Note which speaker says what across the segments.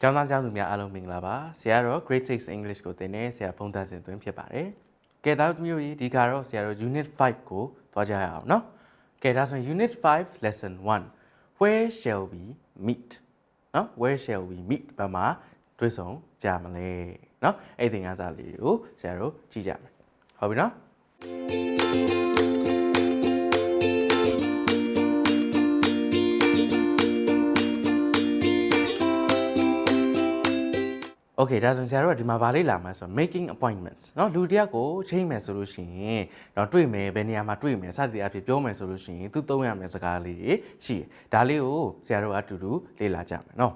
Speaker 1: ကျောင်းသားကျောင်းသူများအားလုံးမင်္ဂလာပါဆရာတော့ grade 6 English ကိုသင်တဲ့ဆရာဖုန်းသားစင်သွင်းဖြစ်ပါတယ်ကဲသားသမီးတို့ရေဒီကတော့ဆရာတို့ unit 5ကိုသွားကြရအောင်เนาะကဲဒါဆိုရင် unit 5 lesson 1 where shall we meet เนาะ where shall we meet ဘာမှာတွေ့ဆုံကြမလဲเนาะအဲ့ဒီသင်ခန်းစာလေးကိုဆရာတို့ကြည့်ကြမယ်ဟုတ်ပြီเนาะ โอเคဒါဆိုရင်ဆရာတို့ကဒီမှာဗာလေးလာမှာဆိုတော့ making appointments เนาะလူတစ်ယောက်ကိုချိန်မယ်ဆိုလို့ရှိရင်เนาะတွေ့မယ်ဘယ်နေရာမှာတွေ့မယ်စသည်အဖြစ်ပြောမယ်ဆိုလို့ရှိရင်သူသုံးရမယ်စကားလေးရှိတယ်ဒါလေးကိုဆရာတို့ကအတူတူလေ့လာကြမယ်เนาะ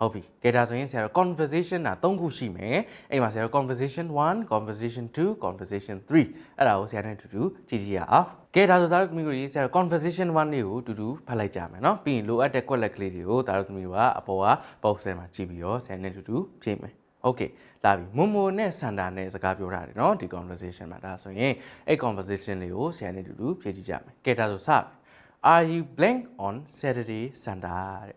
Speaker 1: ဟုတ်ပြီကဲဒါဆိုရင်ဆရာတို့ conversation တာ၃ခုရှိမယ်အဲ့မှာဆရာတို့ conversation 1 conversation 2 conversation 3အဲ့ဒါကိုဆရာနဲ့အတူတူကြည့်ကြည့်ရအောင်ကဲဒါဆိုသားတို့သမီးတို့ရေးဆရာတို့ conversation 1လေးကိုအတူတူဖတ်လိုက်ကြမယ်เนาะပြီးရင်လိုအပ်တဲ့ quality ကလေးတွေကိုသားတို့သမီးတို့ကအပေါ်က box ထဲမှာကြည့်ပြီးတော့ဆရာနဲ့အတူတူဖြည့်မယ် Okay လာပြီမွန်မိုနဲ့စန္ဒာနဲ့စကားပြောတာတယ်เนาะဒီ conversation မှာဒါဆိုရင်အဲ့ conversation လေးကိုဆရာနဲ့အတူတူဖြည့်ကြည့်ကြမယ်ကဲဒါဆိုစမယ် Are you blank on Saturday စန္ဒာတဲ့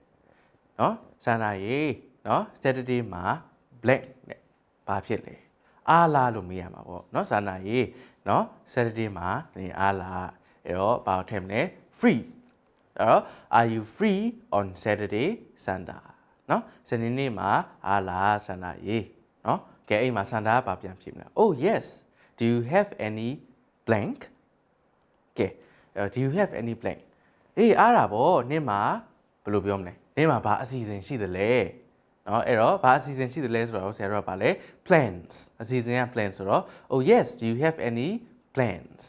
Speaker 1: เนาะစန္ဒာရေเนาะ Saturday မှာ blank တဲ့ဘာဖြစ်လဲအားလားလို့မေးရမှာပေါ့เนาะစန္ဒာရေเนาะ Saturday မှာနေအားလားအဲ့တော့ဘာထည့်မလဲ free အဲ့တော့ are you free on Saturday Sunday เน နော်ဇနီးနေ့မှာအာလာဆန္ဒရေးနော်ကဲအဲ့မှာဆန္ဒကဘာပြန်ဖြစ်မလဲ Oh yes do you have any blank ကဲ do you have any blank အေးအားတာဗောနေ့မှာဘယ်လိုပြောမလဲနေ့မှာဘာအစီအစဉ်ရှိသလဲနော်အဲ့တော့ဘာအစီအစဉ်ရှိသလဲဆိုတော့ဆရာတို့ကဗာလဲ plans အစီအစဉ်က plan ဆိုတော့ oh yes do you have any plans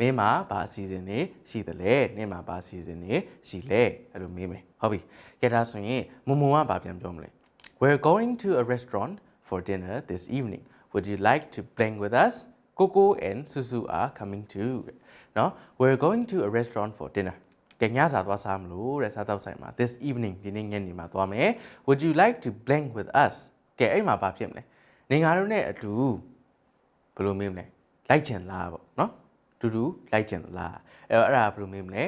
Speaker 1: မင်းမှာဘာအစီအစဉ်တွေရှိသလဲနေ့မှာဘာအစီအစဉ်တွေရှိလဲအဲ့လိုမေးမယ်ဟုတ်ပြီကဲဒါဆိုရင်မုံမုံကဘာပြန်ပြောမလဲ We're going to a restaurant for dinner this evening would you like to blank with us Coco and Susu are coming too เนาะ We're going to a restaurant for dinner ကညစာသွားစားမလို့တဲ့စားတော့ဆိုင်မှာ this evening ဒီနေ့ညနေမှာသွားမယ် Would you like to blank with us ကဲအဲ့မှာဘာဖြစ်မလဲနေငါတို့နဲ့အတူဘယ်လိုမေးမလဲလိုက်ချင်လားပေါ့เ ဒူဒူလိုက်ခြင်းလားအဲ့တော့အဲ့ဒါဘယ်လိုမေးမလဲ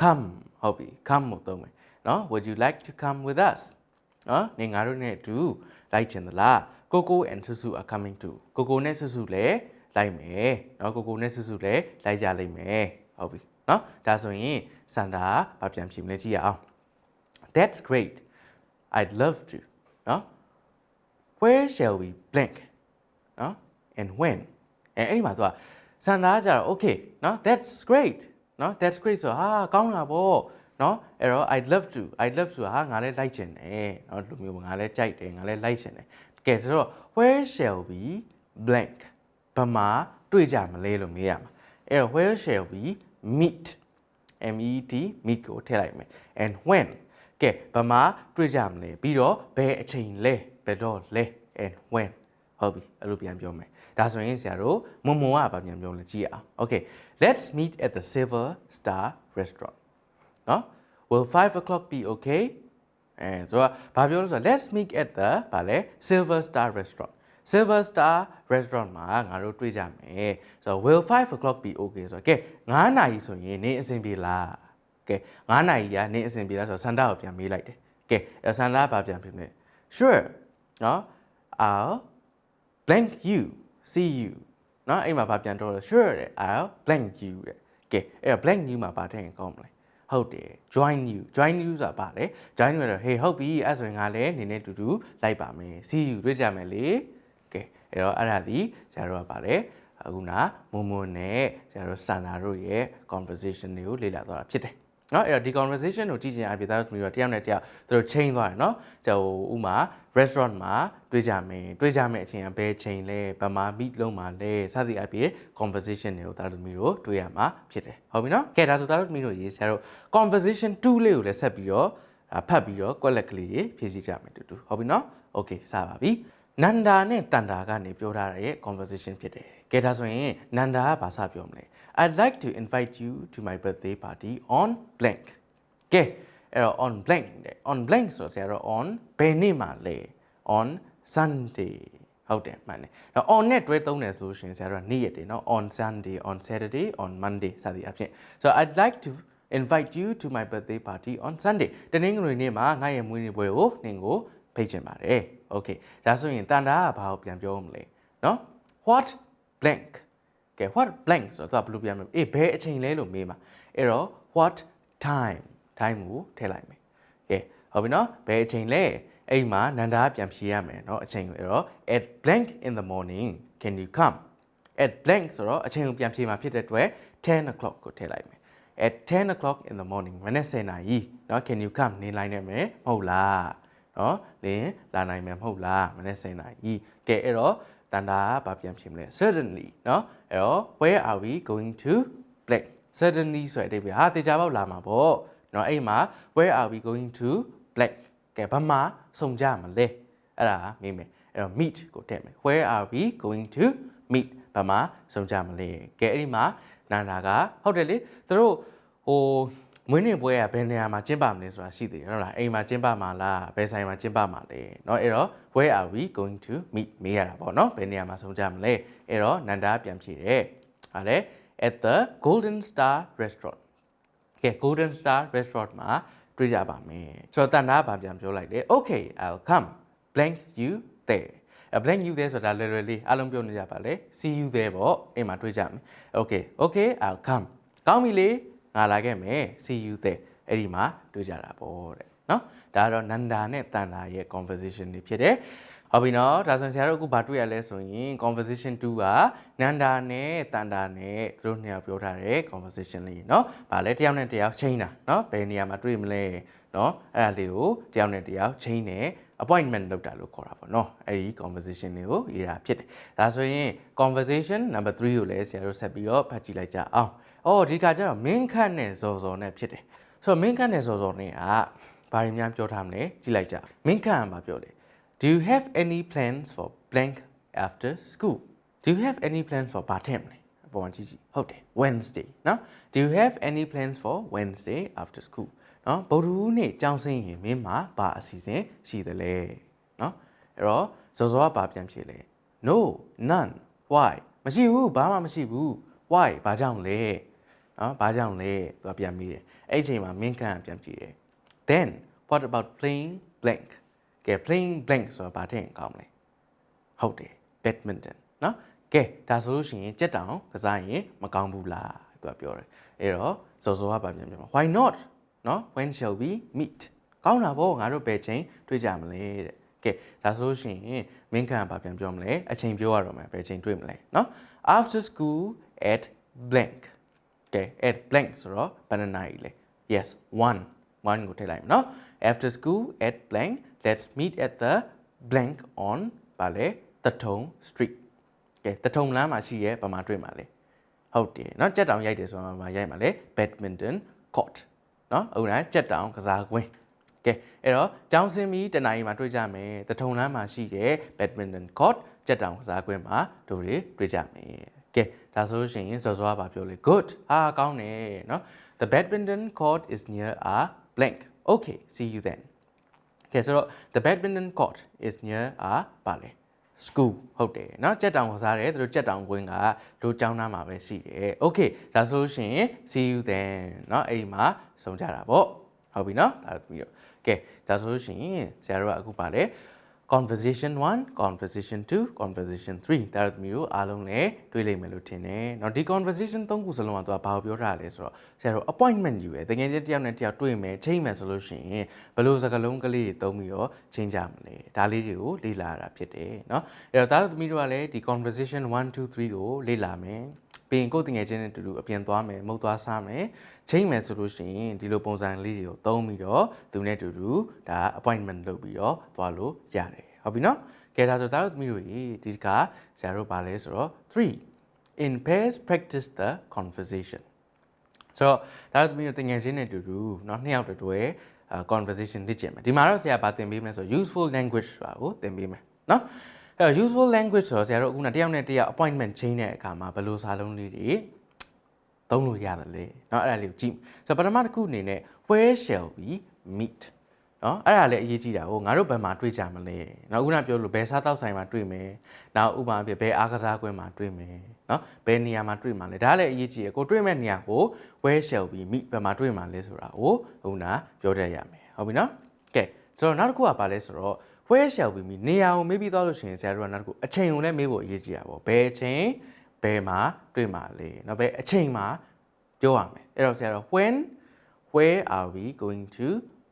Speaker 1: come ဟုတ်ပြီ come ကိုသုံးမယ်နော် would you like to come with us နော်နေငါတို့နဲ့အတူလိုက်ခြင်းသလားကိုကို and susu are coming too ကိုကိုနဲ့ susu လည်းလိုက်မယ်နော်ကိုကိုနဲ့ susu လည်းလိုက်ကြလိမ့်မယ်ဟုတ်ပြီနော်ဒါဆိုရင်စန္ဒာဘာပြန်ဖြေမလဲကြည့်ရအောင် that's great i'd love to နော် where shall we blank နော် and when အဲအဲ့ဒီမှာသူက စန္ဒာကကြတော့ okay နော် That's great နော် That's great ဆိုတော့ဟာကောင်းတာပေါ့နော်အဲ့တော့ I'd love to I'd love to ဟာငါလည်းလိုက်ချင်တယ်နော်လူမျိုးငါလည်းကြိုက်တယ်ငါလည်းလိုက်ချင်တယ်ကဲဆိုတော့ where shall we blank ဘာမှာတွေ့ကြမလဲလို့မေးရမှာအဲ့တော့ where shall we meet M E T meet ကိုထည့်လိုက်မယ် and when ကဲဘာမှာတွေ့ကြမလဲပြီးတော့ဘယ်အချိန်လဲဘယ်တော့လဲ and when ဟုတ်ပြီအဲ့လိုပြန်ပြောမယ်ဒါဆိုရင်ဆရာတို့မုံမုံကဘာပြန်ပြောလဲကြည့်ရအောင် okay let's meet at the silver star restaurant နော် will 5 o'clock be okay အဲဆိုတော့ဘာပြောလို့ဆိုတော့ let's meet at the ဗာလဲ silver star restaurant silver star restaurant မှာငါတို့တွေ့ကြမယ်ဆိုတော့ will 5 o'clock be okay ဆိုတော့ကဲ9နာရီဆိုရင်နေအဆင်ပြေလားကဲ9နာရီကနေအဆင်ပြေလားဆိုတော့စန္ဒကိုပြန်မေးလိုက်တယ်ကဲအဲ့စန္ဒကဘာပြန်ဖြစ်လဲ sure နော် I'll blank you see you နော်အဲ့မှာဘာပြန်တော့လဲ sure တဲ့ I'll blank you တဲ့ကဲအဲ့တော့ blank you မှာဘာထည့်ရင်ကောင်းမလဲဟုတ်တယ် join you join you ဆိုတာဘာလဲ join you ကတော့ hey ဟုတ်ပြီအဲ့ဆိုရင်ငါလည်းနေနဲ့တူတူလိုက်ပါမယ် see you တွေ့ကြမယ်လေကဲအဲ့တော့အဲ့ဒါဒီဆရာတို့ကပါလေအခုနမုံမုံနဲ့ဆရာတို့စန္ဒာတို့ရဲ့ conversation တွေကိုလေ့လာသွားတာဖြစ်တယ် နော်အဲ့တော့ဒီ conversation ကိုကြည့်ချင်အဖြစ်သားတို့မျိုးတော့တယောက်နဲ့တယောက်သူတို့ချိန်သွားတယ်နော်ကျဟိုဥမာ restaurant မှာတွေ့ကြမယ်တွေ့ကြမယ်အချိန်ကဘယ်ချိန်လဲဘယ်မှာ meet လုံးမှာလဲစသည်အဖြစ် conversation တွေကိုသားတို့မျိုးတို့တွေ့ရမှာဖြစ်တယ်ဟုတ်ပြီနော်ကဲဒါဆိုသားတို့မျိုးတို့ရေးဆရာတို့ conversation 2လေးကိုလည်းဆက်ပြီးတော့ဒါဖတ်ပြီးတော့ quality ကလေးတွေဖြည့်ဆည်းကြမယ်တူတူဟုတ်ပြီနော် okay စပါပြီ နန္ဒာနဲ့တန်တာကနေပြောထားတဲ့ conversation ဖြစ်တယ်ကဲဒါဆိုရင်နန္ဒာကဘာစပြောမလဲ I'd like to invite you to my birthday party on blank ကဲအဲ့တော့ on blank တဲ့ on blank ဆိုတော့ဆရာတော့ on ဘယ်နေ့မှလဲ on sunday ဟုတ်တယ်မှန်တယ်။တော့ on နဲ့တွဲသုံးတယ်ဆိုလို့ရှိရင်ဆရာတို့ကနေ့ရက်တယ်နော် on sunday on saturday on monday စသည်အဖြစ်ဆိုတော့ I'd like to invite you to my birthday party on sunday တနင်္ဂနွေနေ့မှာငါရဲ့မွေးနေ့ပွဲကိုနင်ကို ဖိတ်ချင်ပါတယ်โอเคဒါဆိုရင်တန်တာကဘာကိုပြန်ပြောမလဲเนาะ what blank ကဲ what blank ဆိုတော့သူကဘယ်လိုပြန်မလဲအေးဘယ်အချိန်လဲလို့မေးမှာအဲ့တော့ what time time ကိုထည့်လိုက်မယ်ကဲဟုတ်ပြီเนาะဘယ်အချိန်လဲအဲ့ဒီမှာနန္ဒာကပြန်ဖြေရမယ်เนาะအချိန်ကိုအဲ့တော့ at blank in the morning can you come at blank ဆိုတော့အချိန်ကိုပြန်ဖြေမှာဖြစ်တဲ့အတွက်10 o'clock ကိုထည့်လိုက်မယ် at 10 o'clock in the morning မနေ့10နာရီเนาะ can you come နေလိုက်နိုင်မယ်မဟုတ်လား နော်လင်းလာနိုင်မှာမဟုတ်လားမနေ့စနေနိုင်ကြီးကဲအဲ့တော့တန်တာကဘာပြန်ဖြစ်မလဲ suddenly နော်အဲ့တော့ where are we going to play suddenly ဆိုတဲ့အဓိပ္ပာယ်ဟာတေချာပေါက်လာမှာပေါ့နော်အဲ့မှာ where are we going to play ကဲဘာမှစုံကြမလဲအဲ့ဒါမေးမယ်အဲ့တော့ meet ကိုထည့်မယ် where are we going to meet ဘာမှစုံကြမလဲကဲအဲ့ဒီမှာနန္ဒာကဟုတ်တယ်လေသူတို့ဟို မွေးနေ့ပွဲကဘယ်နေရာမှာကျင်းပမလဲဆိုတာရှိသေးတယ်ဟုတ်လားအိမ်မှာကျင်းပမှာလားဘယ်ဆိုင်မှာကျင်းပမှာလဲเนาะအဲ့တော့ where are we going to meet မေးရတာပေါ့เนาะဘယ်နေရာမှာစုံကြမလဲအဲ့တော့နန္ဒာပြန်ဖြေတယ်ဟာလေ at the golden star restaurant ကဲ golden star restaurant မှာတွေ့ကြပါမယ်ဆိုတော့တန်တာကပြန်ပြောလိုက်တယ် okay i'll come blank you there a blank you there ဆိုတာ literally အားလုံးပြောနေကြပါလေ see you there ပေါ့အိမ်မှာတွေ့ကြမယ် okay okay i'll come ကောင်းပြီလေ ငါလာခဲ့မယ် see you there အဲ့ဒီမှာတွေ့ကြတာပေါ့တဲ့เนาะဒါကတော့နန္ဒာနဲ့တန်တာရဲ့ conversation တွေဖြစ်တယ်ဟုတ်ပြီနော်ဒါဆိုရင်ဆရာတို့အခုဘာတွေ့ရလဲဆိုရင် conversation 2ကနန္ဒာနဲ့တန်တာနဲ့သူတို့နှစ်ယောက်ပြောထားတဲ့ conversation လေးเนาะဗာလဲတယောက်နဲ့တယောက်ချိန်တာเนาะဘယ်နေရာမှာတွေ့မလဲเนาะအဲ့ဒါလေးကိုတယောက်နဲ့တယောက်ချိန်နေ appointment လုပ်တာလို့ခေါ်တာပေါ့เนาะအဲ့ဒီ conversation တွေကိုရေးတာဖြစ်တယ်ဒါဆိုရင် conversation number 3ကိုလည်းဆရာတို့ဆက်ပြီးတော့ဖတ်ကြည့်လိုက်ကြအောင် အော်ဒီကကျတော့မင်းခန့်နဲ့ဇော်ဇော်နဲ့ဖြစ်တယ်ဆိုတော့မင်းခန့်နဲ့ဇော်ဇော်နဲ့ကဘာတွေများပြောထားမလဲကြည့်လိုက်ကြမင်းခန့်ကဘာပြောလဲ Do you have any plans for blank after school? Do you have any plans for ဘာထည့်မလဲအပေါ်မှာကြည့်ကြည့်ဟုတ်တယ် Wednesday နော် Do you have any plans for Wednesday after school နော်ဗုဒ္ဓဟူးနေ့ကျောင်းဆင်းရင်မင်းမှာဘာအစီအစဉ်ရှိသလဲနော်အဲ့တော့ဇော်ဇောကဘာပြန်ဖြေလဲ No none why မရှိဘူးဘာမှမရှိဘူး why ဘာကြောင့်လဲ နော်ဘာကြောင့်လဲသူကပြန်မိတယ်အဲ့ချိန်မှာမင်းခန့်ပြန်ကြည့်တယ် then what about playing blank ကဲ playing blank ဆိုတာဘာထင်ကောင်းမလဲဟုတ်တယ် badminton နော်ကဲဒါဆိုလို့ရှိရင်ကြက်တောင်ကစားရင်မကောင်းဘူးလားသူကပြောတယ်အဲ့တော့ဇော်ဇော်ကဘာပြန်ပြန် why not နော် when shall we meet ကောင်းတာပေါ့ငါတို့ဘယ်ချိန်တွေ့ကြမလဲတဲ့ကဲဒါဆိုလို့ရှိရင်မင်းခန့်ကဘာပြန်ပြောမလဲအချိန်ပြောရတော့မယ်ဘယ်ချိန်တွေ့မလဲနော် after school at blank okay at blank ဆိုတော့ဘယ်နှနာရီလဲ yes 1 1ကိုထည့်လိုက်မယ်နော် after school at blank let's meet at the blank on ပါလေတထုံ street okay တထုံလမ်းမှာရှိရဲဘာမှတွေ့မှာလဲဟုတ်တယ်နော်ကြက်တောင်ရိုက်တယ်ဆိုတော့ဘာရိုက်မှာလဲ badminton court နော်အခုနားကြက်တောင်ကစားကွင်းကဲအဲ့တော့ကျောင်းစင်းပြီးတနင်္လာနေ့မှာတွေ့ကြမယ်တထုံလမ်းမှာရှိတဲ့ badminton court ကြက်တောင်ကစားကွင်းမှာတို့တွေတွေ့ကြမယ် ကဲဒါဆိုလို့ရှိရင်စောစောကပြောလေ good ဟာကောင်းတယ်เนาะ the badminton court is near a blank okay see you then ကဲဆိုတော့ the badminton court is near a ပါလေ school ဟုတ်တယ်เนาะကြက်တောင်ကစားတယ်သူတို့ကြက်တောင်ကွင်းကတို့ကျောင်းသားမှာပဲရှိတယ် okay ဒါဆိုလို့ရှိရင် see you then เนาะအဲ့ဒီမှာဆုံးကြတာပေါ့ဟုတ်ပြီเนาะဒါပြီးတော့ကဲဒါဆိုလို့ရှိရင်ဆရာတို့ကအခုပါလေ conversation 1 conversation 2 conversation 3ဒါတို့သမီးတို့အားလုံးလည်းတွေ့လိမ့်မယ်လို့ထင်တယ်။နော်ဒီ conversation 3ခုစလုံးကသူကဘာကိုပြောထားလဲဆိုတော့ဆရာတို့ appointment ယူပဲတကယ်ချင်းတယောက်နဲ့တယောက်တွေ့မယ်ချိန်မယ်ဆိုလို့ရှိရင်ဘယ်လိုစကားလုံးကလေးတွေသုံးပြီးတော့ချိန်ကြမလဲ။ဒါလေးတွေကိုလေ့လာရတာဖြစ်တယ်နော်။အဲ့တော့ဒါတို့သမီးတို့ကလည်းဒီ conversation 1 2 3ကိုလေ့လာမယ်။ ပြီးရင်ကိုယ်တငယ်ချင်းနဲ့တူတူအပြင်သွားမယ်မဟုတ်သွားစားမယ်ချိန်မယ်ဆိုလို့ရှိရင်ဒီလိုပုံစံလေးတွေကိုသုံးပြီးတော့သူနဲ့တူတူဒါ appointment လုပ်ပြီးတော့သွားလို့ရတယ်ဟုတ်ပြီနော်ကဲဒါဆိုဒါတို့သမီးတို့ရေဒီကဆရာတို့ဗာလဲဆိုတော့3 in pairs practice the conversation ဆိုတော့ဒါတို့သမီးတို့တငယ်ချင်းနဲ့တူတူเนาะနှစ်ယောက်တူတူရဲ့ conversation လေ့ကျင့်မယ်ဒီမှာတော့ဆရာဗာသင်ပေးမယ်ဆိုတော့ useful language ဆိုတာကိုသင်ပေးမယ်เนาะ အဲ useful language ဆိုတော့ဆရာတို့အခုနတယောက်နဲ့တယောက် appointment ချိန်တဲ့အခါမှာဘယ်လိုစာလုံးလေးတွေသုံးလို့ရတယ်လေเนาะအဲ့ဒါလေးကိုကြည့်ဆိုတော့ပထမတစ်ခုအနေနဲ့ where shall we meet နော်အဲ့ဒါလည်းအရေးကြီးတာဟိုငါတို့ဘယ်မှာတွေ့ကြမလဲနော်ခုနပြောလို့ဘယ်စားတောက်ဆိုင်မှာတွေ့မယ်နောက်ဥပမာပြဘယ်အားကစားကွင်းမှာတွေ့မယ်နော်ဘယ်နေရာမှာတွေ့မှာလဲဒါလည်းအရေးကြီးရကိုတွေ့မဲ့နေရာကို where shall we meet ဘယ်မှာတွေ့မှာလဲဆိုတာကိုခုနပြောတတ်ရမယ်ဟုတ်ပြီနော်ကဲဆိုတော့နောက်တစ်ခုကပါလဲဆိုတော့ where shall we meet နေရာကိုမေးပြီးသွားလို့ရှိရင်ဆရာတို့ကနောက်တစ်ခုအချိန်ကိုလည်းမေးဖို့အရေးကြီးတာပေါ့ဘယ်အချိန်ဘယ်မှာတွေ့မှာလဲเนาะဘယ်အချိန်မှာပြောရမယ်အဲ့တော့ဆရာတို့ when where are we going to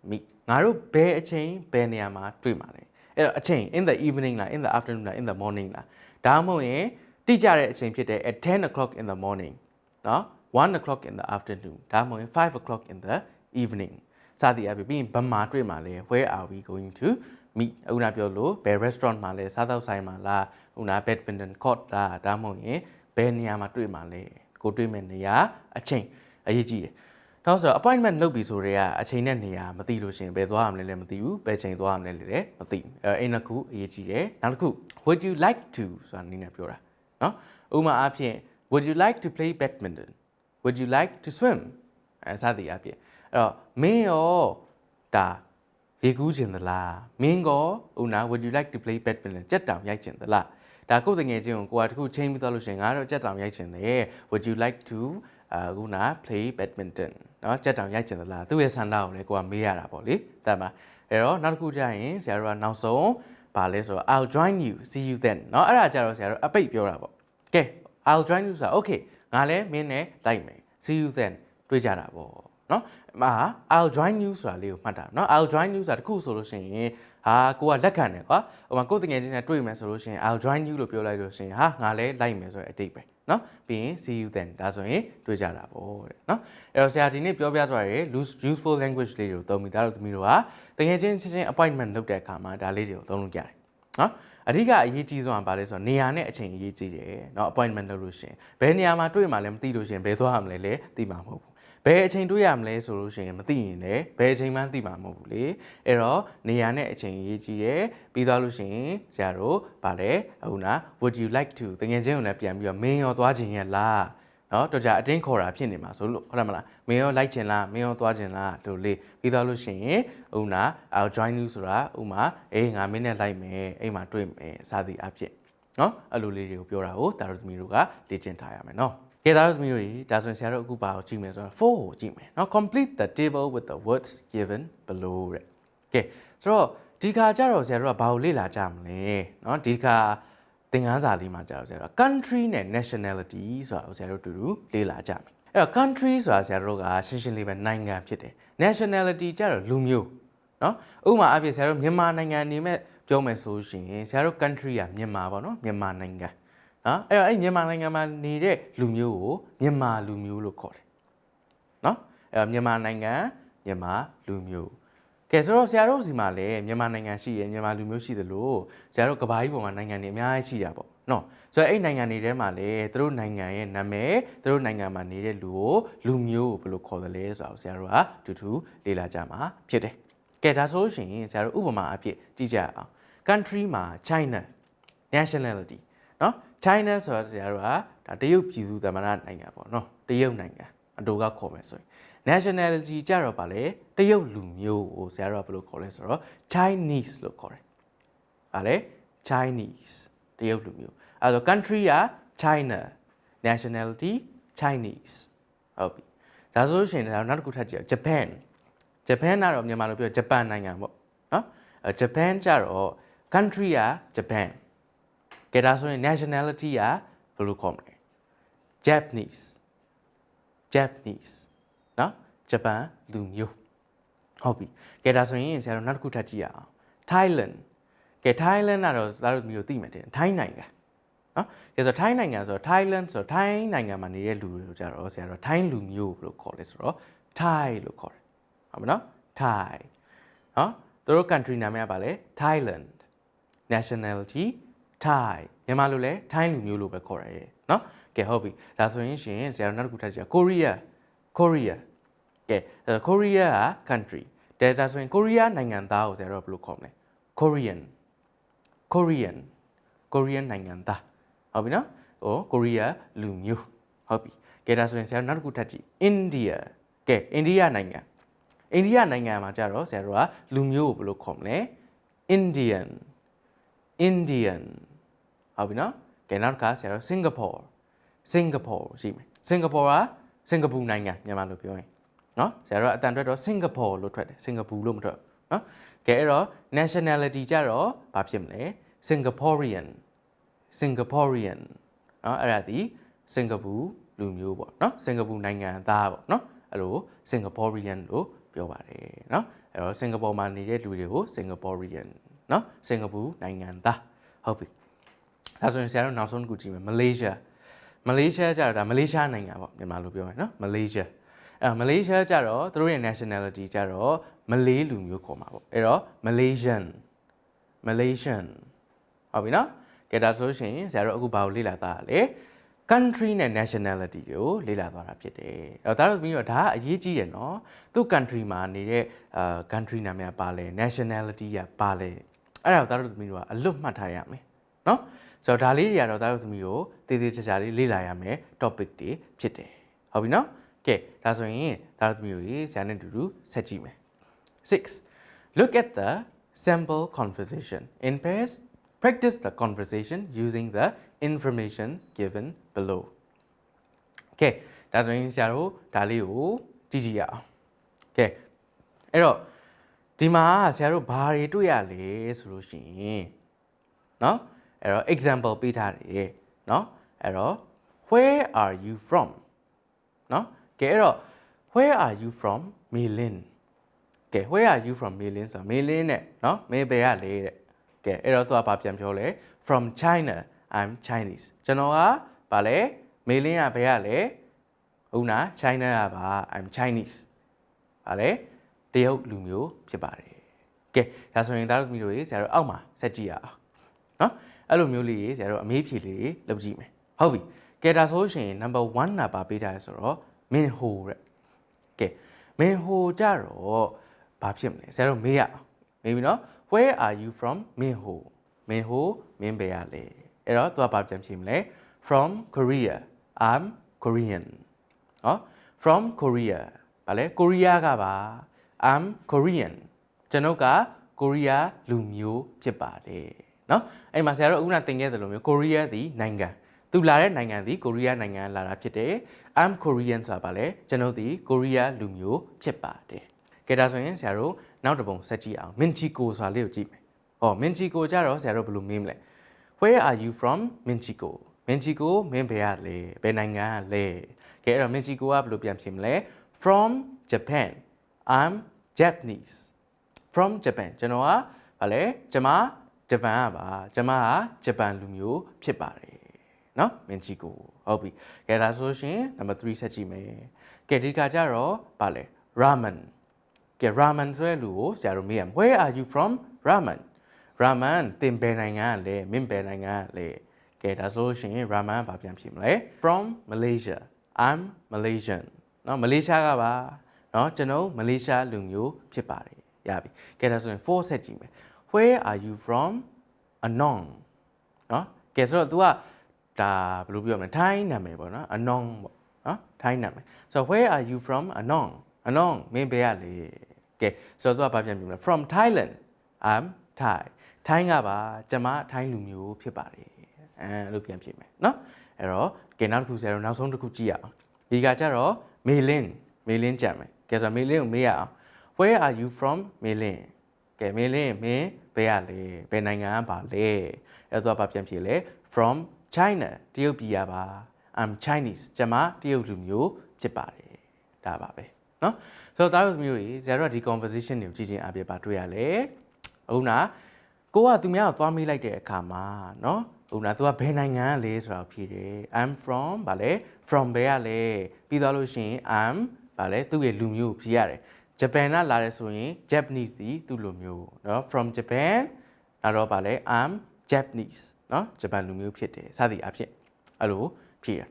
Speaker 1: meet ငါတို့ဘယ်အချိန်ဘယ်နေရာမှာတွေ့မှာလဲအဲ့တော့အချိန် in the evening လား in the afternoon လား in the morning လားဒါမှမဟုတ်ရင်တိကျတဲ့အချိန်ဖြစ်တဲ့ at 10 o'clock in the morning เนาะ1 o'clock in the afternoon ဒါမှမဟုတ်ရင်5 o'clock in the evening စသည်အပြင်ပြီးရင်ဘယ်မှာတွေ့မှာလဲ where are we going to meet အခုနပြောလို့ဘယ် restaurant မှာလဲစားသောက်ဆိုင်မှာလားခုန badminton court လားဒါမှမဟုတ်ရင်ဘယ်နေရာမှာတွေ့မှာလဲကိုတွေ့မဲ့နေရာအချိန်အရေးကြီးတယ်နောက်ဆိုတော့ appointment လုပ်ပြီဆိုတော့အချိန်နဲ့နေရာမသိလို့ရှိရင်ဘယ်သွားရမလဲလည်းမသိဘူးဘယ်ချိန်သွားရမလဲလည်းမသိဘူးအဲအဲ့နှစ်ခုအရေးကြီးတယ်နောက်တစ်ခု would you like to ဆိုတာနည်းနဲ့ပြောတာနော်ဥပမာအားဖြင့် would you like to play badminton would you like to swim အဲစသည်အားဖြင့်အဲ့တော့မင်းရောဒါ ရေကူးခြင်းသလားမင်းကောဦးနာ would you like to play badminton ကြက်တောင်ရိုက်ခြင်းသလားဒါကိုယ်တငယ်ချင်းကိုကိုကတခုချင်းပြီးသွားလို့ရှိရင်ငါတော့ကြက်တောင်ရိုက်ခြင်းတယ် would you like to အခုနာ play badminton เนาะကြက်တောင်ရိုက်ခြင်းသလားသူ့ရဲ့ဆန္ဒကိုလည်းကိုကမေးရတာပေါ့လေတတ်ပါအဲ့တော့နောက်တစ်ခုကျရင်ဆရာတို့ကနောက်ဆုံးဗာလဲဆိုတော့ I'll join you see you then เนาะအဲ့ဒါကြတော့ဆရာတို့အပိတ်ပြောတာပေါ့ကဲ I'll join you ဆိုတာ okay ငါလည်းမင်းနဲ့လိုက်မယ် see you then တွေ့ကြတာပေါ့ เนาะမာ I'll join you ဆိုတာလေးကိုမှတ်တာเนาะ I'll join you ဆိုတာတခုဆိုလို့ရှိရင်ဟာကိုကလက်ခံတယ်ကွာဟိုမှာကိုယ်တငယ်ချင်းနဲ့တွေ့မယ်ဆိုလို့ရှိရင် I'll join you လို့ပြောလိုက်လို့ရှိရင်ဟာငါလည်းလိုက်မယ်ဆိုတဲ့အတိတ်ပဲเนาะပြီးရင် see you then ဒါဆိုရင်တွေ့ကြတာပေါ့တဲ့เนาะအဲ့တော့ဆရာဒီနေ့ပြောပြသွားရဲ useful language လေးတွေကိုသုံးပြီးဒါတော့သမီးတို့ကတငယ်ချင်းချင်းချင်း appointment လုပ်တဲ့အခါမှာဒါလေးတွေကိုသုံးလို့ရတယ်เนาะအဓိကအရေးကြီးဆုံးကဘာလဲဆိုတော့နေရာနဲ့အချိန်အရေးကြီးတယ်เนาะ appointment လုပ်လို့ရှိရင်ဘယ်နေရာမှာတွေ့မှာလဲမသိလို့ရှိရင်ဘယ်သွားရမလဲလဲသိမှာမဟုတ်ဘူး ဘယ်အချိန်တွေ့ရမလဲဆိုလို့ရှိရင်မသိရင်လည်းဘယ်အချိန်မှသိမှာမဟုတ်ဘူးလေအဲ့တော့နေရာနဲ့အချိန်အရေးကြီးရယ်ပြီးသွားလို့ရှိရင်ဆရာတို့ဗာလဲအခုနာ would you like to တကယ်ချင်းကိုလည်းပြန်ပြီးတော့မင်းရောသွားခြင်းရဲ့လားနော်တော်ကြအတင်းခေါ်တာဖြစ်နေမှာဆိုလို့ဟုတ်တယ်မလားမင်းရောလိုက်ခြင်းလားမင်းရောသွားခြင်းလားလို့လေပြီးသွားလို့ရှိရင်ဥနာ I'll join you ဆိုတာဥမာအေးငါမင်းနဲ့လိုက်မယ်အိမ်မှာတွေ့မယ်စသည်အဖြစ်နော်အဲ့လိုလေးတွေကိုပြောတာကိုတာရသမီတို့ကလေ့ကျင့်ထားရမယ်နော် ကဲသားတို့သမီးတို့ရေဒါဆိုရင်ဆရာတို့အခုပါကိုကြည့်မယ်ဆိုတော့4ကိုကြည့်မယ်เนาะ complete the table with the words given below တဲ့ကဲဆိုတော့ဒီခါကျတော့ဆရာတို့ကဘာကိုလေ့လာကြမလဲเนาะဒီခါသင်ခန်းစာလေးမှာကျတော့ဆရာတို့ country နဲ့ nationality ဆိုတာကိုဆရာတို့တူတူလေ့လာကြမယ်အဲ့တော့ country ဆိုတာဆရာတို့ကရှင်းရှင်းလေးပဲနိုင်ငံဖြစ်တယ် nationality ကျတော့လူမျိုးเนาะဥပမာအဖြစ်ဆရာတို့မြန်မာနိုင်ငံအနေနဲ့ပြောမယ်ဆိုရှင်ဆရာတို့ country ကမြန်မာပေါ့နော်မြန်မာနိုင်ငံ နော်အဲ့တော့အဲ့မြန်မာနိုင်ငံမှာနေတဲ့လူမျိုးကိုမြန်မာလူမျိုးလို့ခေါ်တယ်နော်အဲ့တော့မြန်မာနိုင်ငံမြန်မာလူမျိုးကဲဆိုတော့ဆရာတို့စီမှာလည်းမြန်မာနိုင်ငံရှိရမြန်မာလူမျိုးရှိသလိုဆရာတို့ကဘာကြီးပေါ်မှာနိုင်ငံတွေအများကြီးရှိတာပေါ့နော်ဆိုတော့အဲ့နိုင်ငံတွေထဲမှာလည်းသူတို့နိုင်ငံရဲ့နာမည်သူတို့နိုင်ငံမှာနေတဲ့လူကိုလူမျိုးကိုဘယ်လိုခေါ်သလဲဆိုတော့ဆရာတို့ကတူတူလေ့လာကြမှာဖြစ်တယ်ကဲဒါဆိုလို့ရှိရင်ဆရာတို့ဥပမာအဖြစ်ကြည့်ကြအောင် country မှာ China nationality နော်ချိုင်းနာဆိုတာတရားတို့ဟာဒါတရုတ်ပြည်သူသမ္မတနိုင်ငံပေါ့နော်တရုတ်နိုင်ငံအတူကခေါ်မယ်ဆိုရင် nationality ကြတော့ဗာလေတရုတ်လူမျိုးကိုဆရာတို့ကဘယ်လိုခေါ်လဲဆိုတော့ Chinese လို့ခေါ်တယ်။ဗာလေ Chinese တရုတ်လူမျိုးအဲဆို country က China nationality Chinese ဟုတ်ပြီ။ဒါဆိုလို့ရှိရင်နောက်တစ်ခုထပ်ကြည့် Japan Japan ကတော့မြန်မာလိုပြော Japan နိုင်ငံပေါ့နော်။ Japan ကြတော့ country က Japan က ဒါဆိုရင် nationality ကဘယ်လိုခေါ်မလဲ Japanese Japanese နော်ဂျပန်လူမျိုးဟုတ်ပြီကဲဒါဆိုရင်ဆရာတို့နောက်တစ်ခုထပ်ကြည့်ရအောင် Thailand ကဲ Thailand ကတော့သားတို့မျိုးသိမှတယ်ထိုင်းနိုင်ငံနော်ကဲဆိုထိုင်းနိုင်ငံဆိုတော့ Thailand ဆိုတော့ထိုင်းနိုင်ငံမှာနေတဲ့လူတွေကိုကြတော့ဆရာတို့ထိုင်းလူမျိုးလို့ခေါ်လဲဆိုတော့ Thai လို့ခေါ်တယ်ဟုတ်မနော် Thai နော်သူတို့ country နာမည်ကပါလဲ Thailand nationality Thai မြန်မာလိုလဲ Thai လူမျိုးလို့ပဲခေါ်ရတယ်เนาะကဲဟုတ်ပြီဒါဆိုရင်ရှင်ဆရာတို့နောက်တစ်ခုထပ်ကြည့် Korea Korea ကဲ Korea က country ဒါဒါဆိုရင် Korea နိုင်ငံသားကိုဆရာတို့ဘယ်လိုခေါ်မလဲ Korean Korean Korean နိုင်ငံသားဟုတ်ပြီနော်ဟို Korea လူမျိုးဟုတ်ပြီကဲဒါဆိုရင်ဆရာတို့နောက်တစ်ခုထပ်ကြည့် India ကဲ India နိုင်ငံအိန္ဒိယနိုင်ငံမှာကြတော့ဆရာတို့ကလူမျိုးကိုဘယ်လိုခေါ်မလဲ Indian Indian ဟုတ်ပြီနော်ကဲနောက်တစ်ခါဆရာတို့ Singapore Singapore ရှိမယ် Singapore ကစင်ကာပူနိုင်ငံမြန်မာလိုပြောရင်နော်ဆရာတို့ကအတန်ထွက်တော့ Singapore လို့ထွက်တယ် Singapore လို့မထွက်ဘနော်ကဲအဲ့တော့ nationality ကြတော့ဘာဖြစ်မလဲ Singaporean Singaporean နော်အဲ့ဒါဒီစင်ကာပူလူမျိုးပေါ့နော်စင်ကာပူနိုင်ငံသားပေါ့နော်အဲ့လို Singaporean လို့ပြောပါတယ်နော်အဲ့တော့စင်ကာပူမှာနေတဲ့လူတွေကို Singaporean နော်စင်ကာပူနိုင်ငံသားဟုတ်ပြီဒါဆိုရင်ဆရာတို့နောက်ဆုံးတစ်ခုကြည့်မယ် Malaysia မလေးရှားကြတော့ဒါမလေးရှားနိုင်ငံပေါ့မြန်မာလိုပြောမယ်နော်မလေးရှားအဲ့တော့မလေးရှားကြတော့သူတို့ရဲ့ nationality ကြတော့မလေးလူမျိုးခေါ်မှာပေါ့အဲ့တော့ Malaysian Malaysian ဟုတ်ပြီနော်ကဲဒါဆိုရှင်ဆရာတို့အခုဘာကိုလေ့လာသားလဲ country နဲ့ nationality ကိုလေ့လာသွားတာဖြစ်တယ်အဲ့တော့ဒါတော့ပြီးတော့ဒါကအရေးကြီးရယ်နော်သူ့ country မှာနေတဲ့အာ country နာမည်ကပါလဲ nationality ကပါလဲ အဲ့ဒါကိုဒါတို့သမီးတို့ကအလွတ်မှတ်ထားရမယ်နော်ဆိုတော့ဒါလေးတွေကတော့ဒါတို့သမီးတို့တည်တည်ချာချာလေးလေ့လာရမယ် topic တွေဖြစ်တယ်ဟုတ်ပြီနော်ကဲဒါဆိုရင်ဒါတို့သမီးတို့ရေဆရာနဲ့အတူတူဆက်ကြည့်မယ် 6. Look at the sample conversation. In pairs, practice the conversation using the information given below. Okay, ဒါဆိုရင်ဆရာတို့ဒါလေးကိုကြည့်ကြည့်ရအောင်။ Okay. အဲ့တော့ ဒီမှာဆရာတို့ဘာတွေတွေ့ရလဲဆိုလို့ရှိရင်เนาะအဲ့တော့ example ပေးထားတယ်เนาะအဲ့တော့ where are you from เนาะကဲအဲ့တော့ where are you from မေလင်း ကဲ where are you from မေလင်းဆိုတော့မေလင်းနဲ့เนาะမေဘယ်ကလေတဲ့ကဲအဲ့တော့သူကဘာပြန်ပြောလဲ from China I'm Chinese ကျွန်တော်ကဗာလဲမေလင်းကဘယ်ကလဲဟုတ်နာ China ကပါ I'm Chinese ဗာလဲ တရုတ်လူမျိုးဖြစ်ပါတယ်ကဲဒါဆိုရင်သားတို့သမီးတို့ရေဆရာတို့အောက်မှာဆက်ကြည့်ရအောင်နော်အဲ့လိုမျိုးလေးရေဆရာတို့အမေးဖြေလေးတွေလုပ်ကြည့်မယ်ဟုတ်ပြီကဲဒါဆိုရှင် number 1 number ပေးထားရဆိုတော့ min ho တဲ့ကဲ min ho ကြတော့ဘာဖြစ်မလဲဆရာတို့မေးရအောင်မေးပြီနော် where are you from min ho min ho မင်းဘယ်ရလဲအဲ့တော့သူကဘာပြန်ဖြေမလဲ from korea i'm korean ဟော from korea ဗာလဲကိုရီးယားကပါ I'm Korean ကျွန်ုပ်ကကိုရီးယားလူမျိုးဖြစ်ပါတယ်เนาะအဲ့မှာဆရာတို့အခုနသင်ခဲ့သလိုမျိုးကိုရီးယားသည်နိုင်ငံသူလာတဲ့နိုင်ငံသည်ကိုရီးယားနိုင်ငံလာတာဖြစ်တယ် I'm Korean ဆိုတာဗာလဲကျွန်ုပ်သည်ကိုရီးယားလူမျိုးဖြစ်ပါတယ်ကဲဒါဆိုရင်ဆရာတို့နောက်တစ်ပုံဆက်ကြည့်အောင်မင်ချီကိုဆိုတာလေးကိုကြည့်မယ်ဟောမင်ချီကိုကြတော့ဆရာတို့ဘယ်လိုမေးမလဲ Where are you from Minchico Minchico မင်းဘယ်ကလဲဘယ်နိုင်ငံကလဲကဲအဲ့တော့ Minchico ကဘယ်လိုပြန်ဖြေမလဲ From Japan I'm Japanese from Japan ကျွန်တော်ကဗာလဲကျွန်မဂျပန်ကပါကျွန်မကဂျပန်လူမျိုးဖြစ်ပါတယ်เนาะ Minchico ဟုတ်ပြီကဲဒါဆိုရှင် number 3ဆက်ကြည့်မယ်ကဲဒီကကြတော့ဗာလဲ ramen ကဲ ramen ဆိုတဲ့လူကိုဆရာတို့မေးရမယ် Where are you from ramen ramen တင်ဘယ်နိုင်ငံကလဲမင်းဘယ်နိုင်ငံကလဲကဲဒါဆိုရှင် ramen ဘာပြန်ဖြေမလဲ from Malaysia I'm Malaysian เนาะမလေးရှားကပါ เนาะကျွန်တော်မလေးရှားလူမျိုးဖြစ်ပါတယ်ရပြီကဲဒါဆိုရင်4ဆက်ကြည့်မယ် Where are you from Anong เนาะကဲဆိုတော့ तू ကဒါဘယ်လိုပြောမလဲထိုင်းနာမည်ပေါ့နော် Anong ပေါ့နော်ထိုင်းနာမည်ဆိုတော့ Where are you from Anong Anong မင်းဘယ်ကလဲကဲဆိုတော့ तू ကဘာပြန်ပြောမလဲ From Thailand I'm Thai ထိုင်းကပါကျွန်မထိုင်းလူမျိုးဖြစ်ပါတယ်အဲလို့ပြန်ပြင်မယ်เนาะအဲ့တော့ကဲနောက်တစ်ခုဆရာတို့နောက်ဆုံးတစ်ခုကြည့်ရအောင်ဒီကကြတော့မေလင်းမေလင်းကြံမယ် ကဲဆိုတော့မေလင်းကိုမေးရအောင် Where are you from မေလင်းကဲမေလင်းမင်းဘယ်ကလဲဘယ်နိုင်ငံကပါလဲအဲ့တော့ဘာပြန်ဖြေလဲ from China တရုတ်ပြည်ကပါ I'm Chinese ကျွန်မတရုတ်လူမျိုးဖြစ်ပါတယ်ဒါပါပဲเนาะဆိုတော့သားတို့မျိုးကြီးဆရာတို့ကဒီ conversation တွေကိုကြည့်ချင်းအပြည့်ပါတွေ့ရလဲအခုနာကိုကသူများကိုသွားမေးလိုက်တဲ့အခါမှာเนาะဥနာ तू ကဘယ်နိုင်ငံကလဲဆိုတာကိုဖြေတယ် I'm from ဗာလဲ from ဘယ်ကလဲပြီးသွားလို့ရှိရင် I'm ဗာလဲသူ့ရဲ့လူမျိုးကိုဖြေရတယ်ဂျပန်ကလာတယ်ဆိုရင် Japanese ဒီသူ့လူမျိုးเนาะ from Japan နောက်တော့ဗာလဲ I'm Japanese เนาะဂျပန်လူမျိုးဖြစ်တယ်စသည်အဖြစ်အဲ့လိုဖြေရ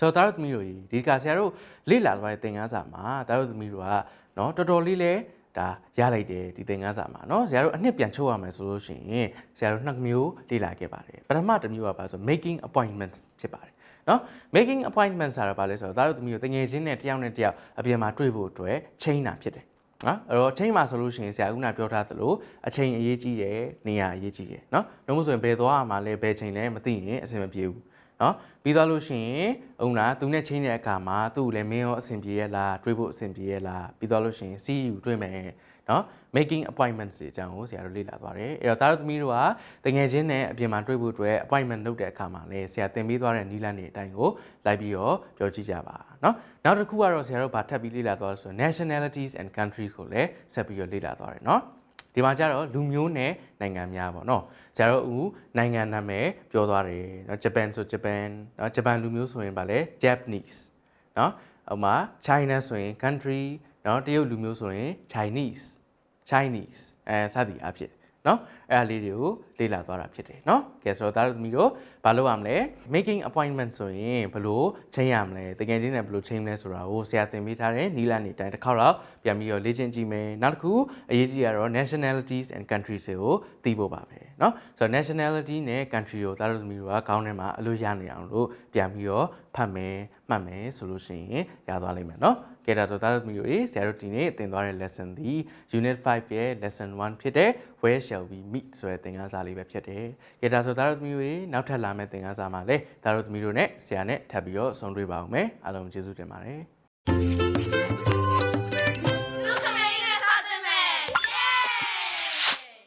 Speaker 1: ဆိုတော့တာတို့သမီးတို့ကြီးဒီကဆရာတို့လေ့လာသွားတဲ့သင်ခန်းစာမှာတာတို့သမီးတို့ကเนาะတော်တော်လေးလဲဒါရလိုက်တယ်ဒီသင်ခန်းစာမှာเนาะဆရာတို့အနှစ်ပြန်ချုပ်ရမယ်ဆိုလို့ရှိရင်ဆရာတို့နှစ်မျိုးလေ့လာခဲ့ပါတယ်ပထမတစ်မျိုးကပါဆို making appointments ဖြစ်ပါတယ် နော် making appointment ဆိုတာဘာလဲဆိုတော့ဒါတို့သမီးတို့တငယ်ချင်းနဲ့တယောက်နဲ့တယောက်အပြင်မှာတွေ့ဖို့အတွက်ချိန်တာဖြစ်တယ်နော်အဲ့တော့ချိန်မှာဆိုလို့ရှိရင်ဆရာကကပြောထားသလိုအချိန်အရေးကြီးတယ်နေရာအရေးကြီးတယ်နော်နှုတ်မဆိုရင်ဘယ်သွားရမှာလဲဘယ်ချိန်လဲမသိရင်အဆင်မပြေဘူး နော်ပြီးသွားလို့ရှိရင်ဥနာသူနဲ့ချင်းတဲ့အခါမှာသူ့ကိုလည်းမင်းရောအဆင်ပြေရဲ့လားတွေးဖို့အဆင်ပြေရဲ့လားပြီးသွားလို့ရှိရင် CU တွေ့မယ်နော် making appointments တွေအကြောင်းကိုဆရာတို့လေ့လာသွားတယ်အဲ့တော့တားတို့သမီးတို့ကတငယ်ချင်းနဲ့အပြင်မှာတွေ့ဖို့အတွက် appointment လုပ်တဲ့အခါမှာလည်းဆရာသင်ပေးသွားတဲ့နည်းလမ်းတွေအတိုင်းကိုလိုက်ပြီးတော့ပြောကြည့်ကြပါနော်နောက်တစ်ခုကတော့ဆရာတို့ဗာထပ်ပြီးလေ့လာသွားလို့ဆို nationalities and countries ကိုလည်းဆက်ပြီးတော့လေ့လာသွားတယ်နော် ဒီမှာကျတော့လူမျိုးနဲ့နိုင်ငံများပေါ့နော်ဆရာတို့ဦးနိုင်ငံနာမည်ပြောသွားတယ်နော်ဂျပန်ဆိုဂျပန်နော်ဂျပန်လူမျိုးဆိုရင်ဗာလဲ Japanese နော်ဥပမာ China ဆိုရင် country နော်တရုတ်လူမျိုးဆိုရင် Chinese Chinese အဲစသည်အဖြစ် နော်အဲ့ဒါလေးတွေကိုလေ့လာသွားတာဖြစ်တယ်နော်ကဲဆိုတော့သားသမီးတို့ဘာလုပ်ရမလဲ making appointment ဆိုရင်ဘလို့ချိန်ရမလဲတကယ်ချင်းနဲ့ဘလို့ချိန်မလဲဆိုတာကိုဆရာသင်ပေးထားတဲ့နီးလန်းနေတိုင်းတစ်ခါတော့ပြန်ပြီးတော့လေ့ကျင့်ကြည့်မယ်နောက်တစ်ခုအရေးကြီးကတော့ nationalities and countries တွေကိုသိဖို့ပါပဲနော်ဆိုတော့ nationality နဲ့ country ကိုသားသမီးတို့ကခေါင်းထဲမှာအလို့ရနေအောင်လို့ပြန်ပြီးတော့ဖတ်မယ်မှတ်မယ်ဆိုလို့ရှိရင်ရသွားလိမ့်မယ်နော် ကဲဒါဆိုဒါတို့သမီးတို့ရေဆရာတို့ဒီနေ့သင်သွားတဲ့ lesson ဒီ unit 5ရဲ့ lesson 1ဖြစ်တဲ့ where shall we meet ဆိုတဲ့သင်ခန်းစာလေးပဲဖြစ်တယ်။ကဲဒါဆိုဒါတို့သမီးတို့ရေနောက်ထပ်လာမယ့်သင်ခန်းစာမှာလည်းဒါတို့သမီးတို့နဲ့ဆရာနဲ့ထပ်ပြီးတော့ဆုံတွေ့ပါအောင်မယ်။အားလုံးကျေးဇူးတင်ပါတယ်။